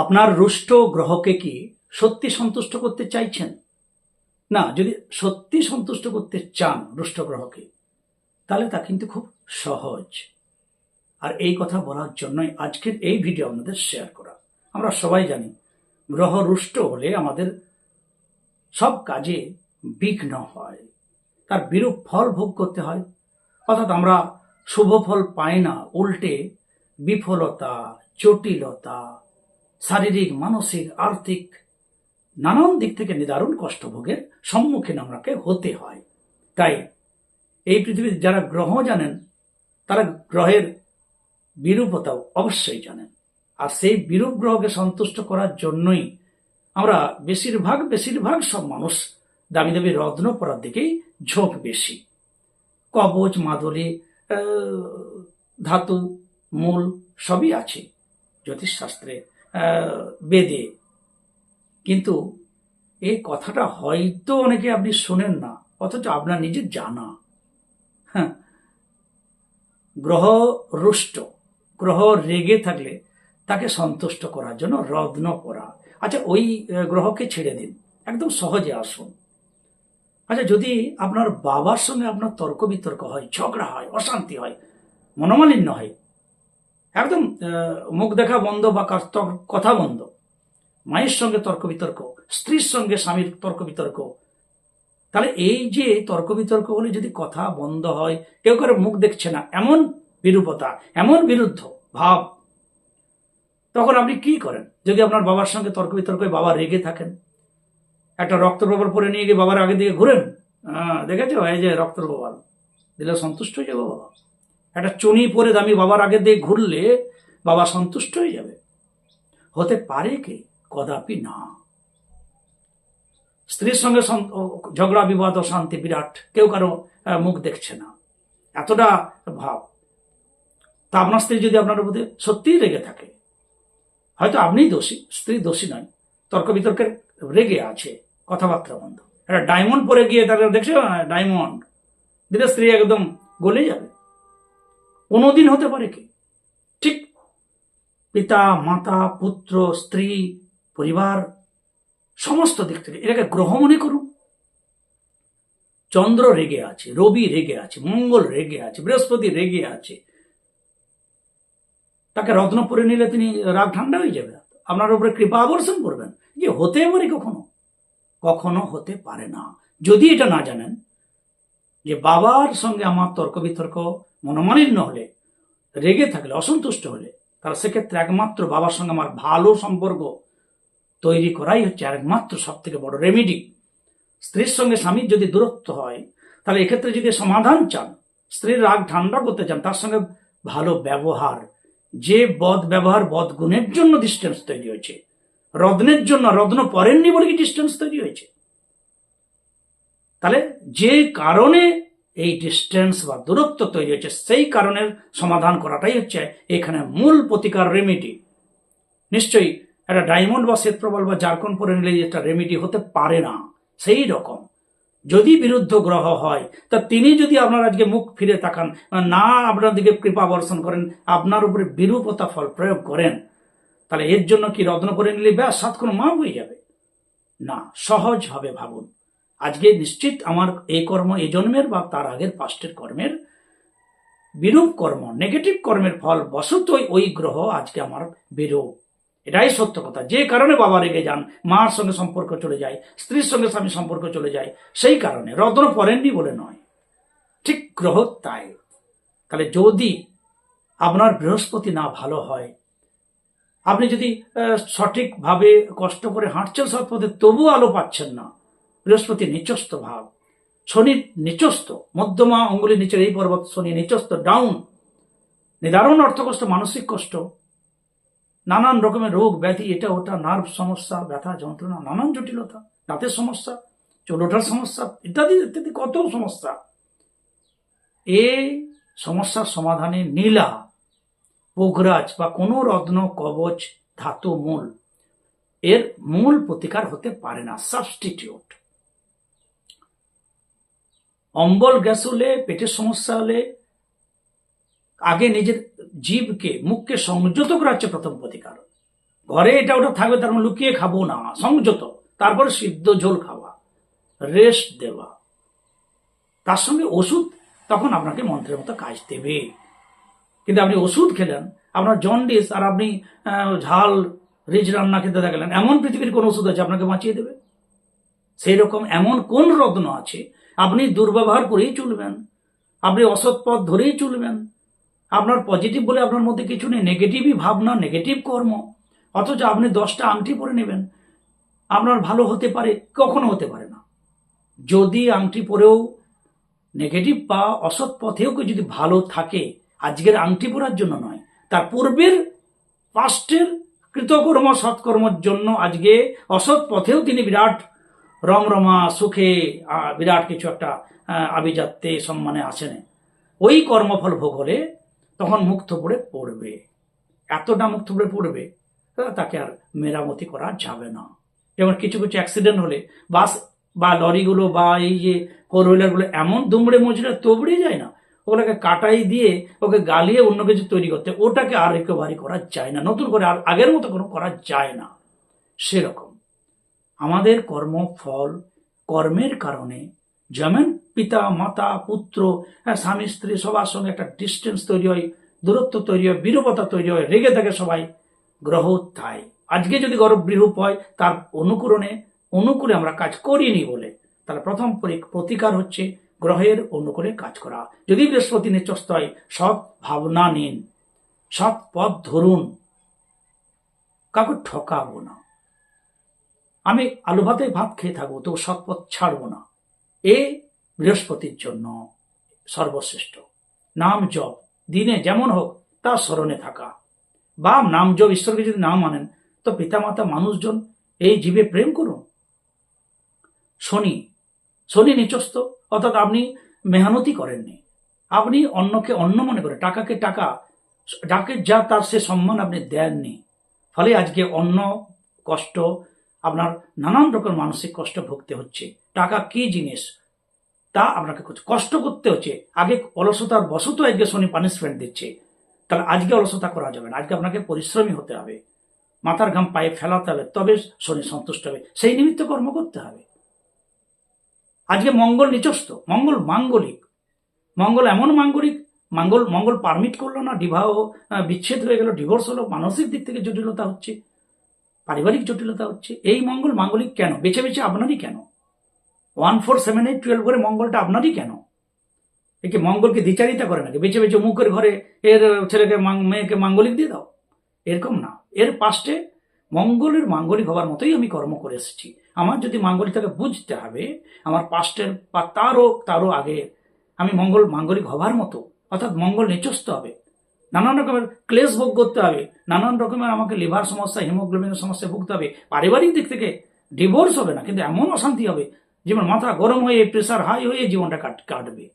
আপনার রুষ্ট গ্রহকে কি সত্যি সন্তুষ্ট করতে চাইছেন? না, যদি সত্যি সন্তুষ্ট করতে চান রুষ্ট গ্রহকে, তাহলে তা কিন্তু খুব সহজ। আর এই কথা বলার জন্যই আজকের এই ভিডিও আপনাদের শেয়ার করা। আমরা সবাই জানি, গ্রহ রুষ্ট হলে আমাদের সব কাজে বিঘ্ন হয়। তার বিরূপ ফল ভোগ করতে হয়। অর্থাৎ আমরা শুভ ফল পাই না, উল্টে বিফলতা, জটিলতা শারীরিক, মানসিক, আর্থিক, নানান দিক থেকে নিদারুণ কষ্ট ভোগের সম্মুখীন আমাকে হতে হয়। তাই এই পৃথিবীতে যারা গ্রহ জানেন, তারা গ্রহের বিরূপতাও অবশ্যই জানেন। আর সেই বিরূপ গ্রহকে সন্তুষ্ট করার জন্যই আমরা বেশিরভাগ বেশিরভাগ সব মানুষ দাবি দাবি রত্ন পড়ার দিকেই ঝোঁক বেশি। কবচ, মাদুলি ধাতু, মূল সবই আছে। জ্যোতিষশাস্ত্রে বেদে। কিন্তু এই কথাটা হয়তো অনেকে আপনি শোনেন না, অথচ আপনার নিজে জানা। হ্যাঁ। গ্রহ রুষ্ট গ্রহ রেগে থাকলে তাকে সন্তুষ্ট করার জন্য রত্ন পরা। আচ্ছা ওই গ্রহকে ছেড়ে দিন। একদম সহজে আসুন। আচ্ছা যদি আপনার বাবার সঙ্গে আপনার তর্ক বিতর্ক হয়, ঝগড়া হয়, অশান্তি হয়, মনোমালিন্য হয় একদম মুখ দেখা বন্ধ বা কথা বন্ধ। মায়ের সঙ্গে তর্ক বিতর্ক স্ত্রীর সঙ্গে স্বামীর তর্ক বিতর্ক। তাহলে এই যে তর্ক বিতর্ক হলে যদি কথা বন্ধ হয় কেউ করে মুখ দেখছে না এমন বিরূপতা এমন বিরুদ্ধ ভাব তখন আপনি কি করেন? যদি আপনার বাবার সঙ্গে তর্ক বিতর্ক বাবা রেগে থাকেন একটা রক্ত প্রবাল পরে নিয়ে গিয়ে বাবার আগে দিকে ঘুরেন আহ, দেখেছ? এই যে রক্ত প্রবাল দিলে সন্তুষ্ট হয়ে যাবে বাবা। একটা চুনি পরে দামি বাবার আগে দিয়ে ঘুরলে বাবা সন্তুষ্ট হয়ে যাবে। হতে পারে কি? কদাপি না। স্ত্রীর সঙ্গে ঝগড়া, বিবাদ, অশান্তি, বিরাট কেউ কারও মুখ দেখছে না। এতটা ভাব। তা আপনার স্ত্রী যদি আপনার প্রতি সত্যিই রেগে থাকে, হয়তো আপনিই দোষী, স্ত্রী দোষী নয় তর্ক বিতর্কের রেগে আছে, কথাবার্তা বন্ধ। একটা ডায়মন্ড পরে গিয়ে তাকে দেখছ? ডায়মন্ড। দিলে স্ত্রী একদম গলে যাবে। কোনোদিন হতে পারে কি? ঠিক পিতা, মাতা, পুত্র, স্ত্রী, পরিবার, সমস্ত দিক থেকে। এটাকে গ্রহ মনে করুন। চন্দ্র রেগে আছে, রবি রেগে আছে, মঙ্গল রেগে আছে, বৃহস্পতি রেগে আছে। তাকে রত্ন পরে নিলে তিনি রাগ ঠান্ডা হয়ে যাবে। আপনার উপরে কৃপা আবর্ষণ করবেন। যে হতে পারে কখনো? কখনো হতে পারে না। যদি এটা না জানেন যে বাবার সঙ্গে আমার তর্ক বিতর্ক মনোমালিন্য হলে, রেগে থাকলে, অসন্তুষ্ট হলে, তাহলে সেক্ষেত্রে একমাত্র বাবার সঙ্গে আমার ভালো সম্পর্ক তৈরি করাই হচ্ছে একমাত্র সব থেকে বড় রেমিডি স্ত্রীর সঙ্গে স্বামীর যদি দূরত্ব হয়, তাহলে এক্ষেত্রে যদি সমাধান চান, স্ত্রীর রাগ ঠান্ডা করতে চান, তার সঙ্গে ভালো ব্যবহার, যে বদ ব্যবহার, বদ গুণের জন্য ডিস্টেন্স তৈরি হয়েছে। রত্নের জন্য রত্ন পরেননি বলে কি ডিস্টেন্স তৈরি হয়েছে? তাহলে যে কারণে এই ডিস্টেন্স বা দূরত্ব তৈরি হচ্ছে, সেই কারণের সমাধান করাটাই হচ্ছে এখানে মূল প্রতিকার রেমিডি নিশ্চয়ই একটা ডায়মন্ড বা শ্বেতপ্রবল বা জারকন পরে নিলে এটা রেমিডি হতে পারে না। সেই রকম। যদি বিরুদ্ধ গ্রহ হয়, তা তিনি যদি আপনার আজকে মুখ ফিরে তাকান, না আপনার দিকে কৃপা বর্ষণ করেন, আপনার উপরে বিরূপতা ফল প্রয়োগ করেন, তাহলে এর জন্য কি রত্ন করে নিলে ব্যাস, সাত কোনো মা হয়ে যাবে। না সহজভাবে ভাবুন। আজকে নিশ্চিত আমার এই কর্ম এই জন্মের বা তার আগের পাস্টের কর্মের বিরূপ কর্ম নেগেটিভ কর্মের ফল বশতই ওই গ্রহ আজকে আমার বিরূপ। এটাই সত্য কথা। যে কারণে বাবা রেগে যান, মার সঙ্গে সম্পর্ক চলে যায়, স্ত্রীর সঙ্গে স্বামী সম্পর্ক চলে যায়, সেই কারণে রত্ন পড়েননি বলে নয়। ঠিক গ্রহ তাই। তাহলে যদি আপনার বৃহস্পতি না ভালো হয়, আপনি যদি সঠিকভাবে কষ্ট করে হাঁটছেন সৎপথে তবু আলো পাচ্ছেন না। বৃহস্পতি নিচস্ত ভাব, শনি নিচস্ত মধ্যমা অঙ্গুলি নিচের এই পর্বত, শনি নিচস্ত ডাউন নিদারুণ অর্থকষ্ট, মানসিক কষ্ট, নানান রকমের রোগ, ব্যাধি, এটা ওটা নার্ভ সমস্যা, ব্যথা, যন্ত্রণা, নানান জটিলতা, দাঁতের সমস্যা, চুল ওঠার সমস্যা, ইত্যাদি ইত্যাদি, কত সমস্যা। এই সমস্যার সমাধানে নীলা পোগরাজ বা কোনো রত্ন, কবচ, ধাতু, মূল, এর মূল প্রতিকার হতে পারে না সাবস্টিটিউট অম্বল গ্যাস হলে, পেটের সমস্যা হলে, আগে নিজের জীবকে, মুখকে সংযত করা হচ্ছে প্রথম প্রতিকার। ঘরে এটা ওটা থাকবে, তার মানে লুকিয়ে খাব না, সংযত। তারপরে সিদ্ধ ঝোল খাওয়া রেস্ট দেওয়া। তার সঙ্গে ওষুধ, তখন আপনাকে মন্ত্রের মতো কাজ দেবে। কিন্তু আপনি ওষুধ খেলেন, আপনার জন্ডিস আর আপনি ঝাল, রিচ রান্না খেতে থাকলেন, এমন পৃথিবীর কোন ওষুধ আছে আপনাকে বাঁচিয়ে দেবে? সেই রকম এমন কোন রত্ন আছে আপনি দুর্ব্যবহার করেই চলবেন। আপনি অসৎ পথ ধরেই চলবেন। আপনার পজিটিভ বলে আপনার মধ্যে কিছু নেই। নেগেটিভই ভাবনা নেগেটিভ কর্ম। অথচ আপনি দশটা আংটি পরে নেবেন। আপনার ভালো হতে পারে, কখনো হতে পারে না। যদি আংটি পরেও নেগেটিভ বা অসৎ পথেও কেউ যদি ভালো থাকে, আজকের আংটি পরার জন্য নয়, তার পূর্বের পাস্টের কৃতকর্ম, সৎকর্মের জন্য আজকে অসৎ পথেও তিনি বিরাট রমরমা সুখে বিরাট কিছু একটা আভিজাত্যে সম্মানে আসেন। ওই কর্মফল ভোগ হলে তখন মুক্ত পড়ে পড়বে। এতটা মুক্ত পড়ে পড়বে তাকে আর মেরামতি করা যাবে না। যেমন কিছু কিছু অ্যাক্সিডেন্ট হলে, বাস বা লরিগুলো বা এই যে ফোর হুইলারগুলো এমন দুমড়ে মুচড়ে তবড়ে যায় না, ওগুলোকে কাটাই দিয়ে, ওকে গালিয়ে অন্য কিছু তৈরি করতে, ওটাকে আর রিকভারি করা যায় না। নতুন করে আর আগের মতো কোনো করা যায় না। সেরকম। আমাদের কর্মফল কর্মের কারণে যেমন পিতা মাতা পুত্র হ্যাঁ, স্বামী স্ত্রী সবার সঙ্গে একটা ডিস্টেন্স তৈরি হয় দূরত্ব তৈরি হয় বিরূপতা তৈরি হয় রেগে থাকে সবাই গ্রহ তাই। আজকে যদি গরব বিরূপ হয় তার অনুকরণে অনুকূলে আমরা কাজ করিনি বলে। তাহলে প্রথম পরি- প্রতিকার হচ্ছে গ্রহের অনুকূলে কাজ করা। যদি বৃহস্পতি নেচস্ত হয় সৎ ভাবনা নিন সৎ পথ ধরুন কাউকে ঠকাবো না। আমি আলু ভাতে ভাত খেয়ে থাকব তো সৎ পথ ছাড়বো না। এ বৃহস্পতির জন্য সর্বশ্রেষ্ঠ। নাম জপ, দিনে যেমন হোক তার স্মরণে থাকা। বা নাম জপ, ঈশ্বরকে যদি না মানেন, তো পিতামাতা, মানুষজন এই জীবে প্রেম করুন। শনি শনি নিচস্ত অর্থাৎ আপনি মেহনতি করেননি। আপনি অন্যকে অন্য মনে করে, টাকাকে টাকা, যাকে যা তার সে সম্মান আপনি দেননি। ফলে আজকে অন্য কষ্ট আপনার নানান রকম মানসিক কষ্ট ভুগতে হচ্ছে। টাকা কি জিনিস? তা আপনাকে কষ্ট করতে হচ্ছে। আগে অলসতার বশত আজকে শনি পানিশমেন্ট দিচ্ছে। তাহলে আজকে অলসতা করা যাবে না। আজকে আপনাকে পরিশ্রমী হতে হবে। মাথার ঘাম পায়ে ফেলাতে হবে, তবে শনি সন্তুষ্ট হবে। সেই নিমিত্ত কর্ম করতে হবে। আজকে মঙ্গল নিচস্ত মঙ্গল মাঙ্গলিক। মঙ্গল এমন মাঙ্গলিক, মঙ্গল মঙ্গল পারমিট করল না, বিবাহ বিচ্ছেদ হয়ে গেল ডিভোর্স হলো, মানসিক দিক থেকে জটিলতা হচ্ছে। পারিবারিক জটিলতা হচ্ছে, এই মঙ্গল মাঙ্গলিক কেন? বেছে বেছে আপনারই কেন? One four seven eight twelve করে মঙ্গলটা আপনারই কেন? একে মঙ্গলকে দ্বিচারিতা করে নাকি? বেছে বেছে মুখের ঘরে এর ছেলেকে মেয়েকে মাঙ্গলিক দিয়ে দাও? এরকম না। এর পাশে মঙ্গলের মাঙ্গলিক হওয়ার মতোই আমি কর্ম করে এসেছি। আমার যদি মাঙ্গলিকটাকে বুঝতে হবে, আমার পাস্টের বা তারও তারও আগে আমি মঙ্গল মাঙ্গলিক হবার মতো, অর্থাৎ মঙ্গল নিচস্ত হবে নানান রকমের ক্লেশ ভোগ করতে হবে, নানান রকমের আমাকে লিভার সমস্যা হিমোগ্লোবিনের সমস্যা ভুগতে হবে, পারিবারিক দিক থেকে ডিভোর্স হবে না, কিন্তু এমন অশান্তি হবে যেমন মাথা গরম হয়ে প্রেশার হাই হয়ে জীবনটা কাট, কাটবে।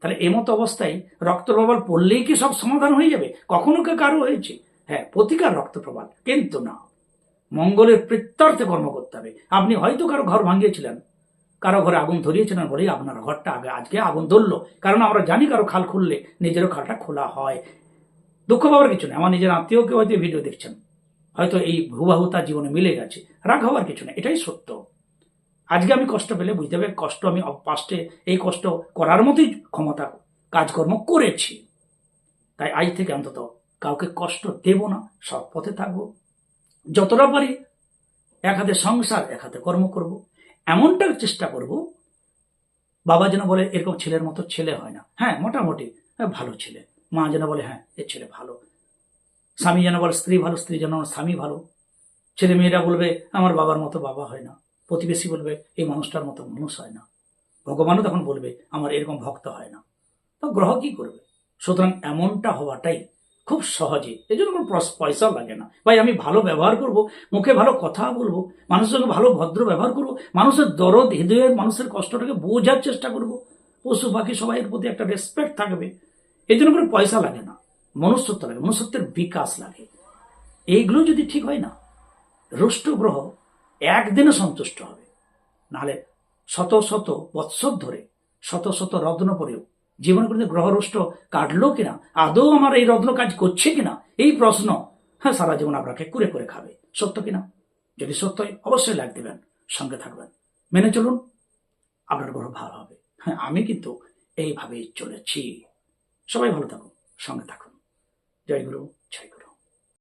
তাহলে এমতো অবস্থায় রক্ত প্রবাল পড়লেই কি সব সমাধান হয়ে যাবে? কখনো কে কারও হয়েছে? হ্যাঁ প্রতিকার রক্ত প্রবাল, কিন্তু না। মঙ্গলের প্রত্যর্থে কর্ম করতে হবে। আপনি হয়তো কারও ঘর ভাঙিয়েছিলেন, কারও ঘরে আগুন ধরিয়েছিলেন বলেই আপনার ঘরটা আগে, আজকে আগুন ধরলো, কারণ আমরা জানি কারও খাল খুললে নিজেরও খালটা খোলা হয়। দুঃখ পাওয়ার কিছু নেই। আমার নিজের আত্মীয়কে হয়তো এই ভিডিও দেখছেন। হয়তো এই হুবাহু তার জীবনে মিলে গেছে। রাগ হওয়ার কিছু নেই। এটাই সত্য। আজকে আমি কষ্ট পেলে বুঝতে হবে কষ্ট আমি পাস্টে এই কষ্ট করার মতোই ক্ষমতা কাজকর্ম করেছি। তাই আজ থেকে অন্তত কাউকে কষ্ট দেব না সৎ পথে থাকব। যতটা পারি এক হাতে সংসার এক হাতে কর্ম করব। এমনটা চেষ্টা করব বাবা যেন বলে এরকম ছেলের মতো ছেলে হয় না। হ্যাঁ মোটামুটি হ্যাঁ, ভালো ছেলে। মা যেন বলে হ্যাঁ এ ছেলে ভালো। স্বামী যেন বলে, স্ত্রী ভালো, স্ত্রী যেন স্বামী ভালো। ছেলে মেয়েরা বলবে, আমার বাবার মতো বাবা হয় না। প্রতিবেশী বলবে, এই মানুষটার মতো মানুষ হয় না। ভগবানও তখন বলবে, আমার এরকম ভক্ত হয় না। তো গ্রহ কি করবে? সুতরাং এমনটা হওয়াটাই খুব সহজে। এই জন্য কোনো পয়স- পয়সাও লাগে না। ভাই, আমি ভালো ব্যবহার করব, মুখে ভালো কথা বলব, মানুষের সঙ্গে ভালো, ভদ্র ব্যবহার করব, মানুষের দরদ, হৃদয়ের, মানুষের কষ্টটাকে বোঝার চেষ্টা করব। পশু পাখি সবাই এর প্রতি একটা রেসপেক্ট থাকবে। এই জন্য কোনো পয়সা লাগে না, মনুষ্যত্ব লাগে, মনুষ্যত্বের বিকাশ লাগে। এইগুলো যদি ঠিক হয় না রুষ্ট গ্রহ একদিনে সন্তুষ্ট হবে। নাহলে শত শত বৎসর ধরে, শত শত রত্ন পরেও জীবনে কোনো গ্রহ রুষ্ট কাটলো কিনা, আদৌ আমার এই রত্ন কাজ করছে কিনা, এই প্রশ্ন হ্যাঁ সারা জীবন আপনাকে কুরে করে খাবে। সত্য কিনা? যদি সত্য হয়, অবশ্যই লাগ দেবেন, সঙ্গে থাকবেন। মেনে চলুন, আপনার গ্রহ ভালো হবে। হ্যাঁ আমি কিন্তু এইভাবেই চলেছি। সবাই ভালো থাকুন সঙ্গে থাকুন। জয় গুরু।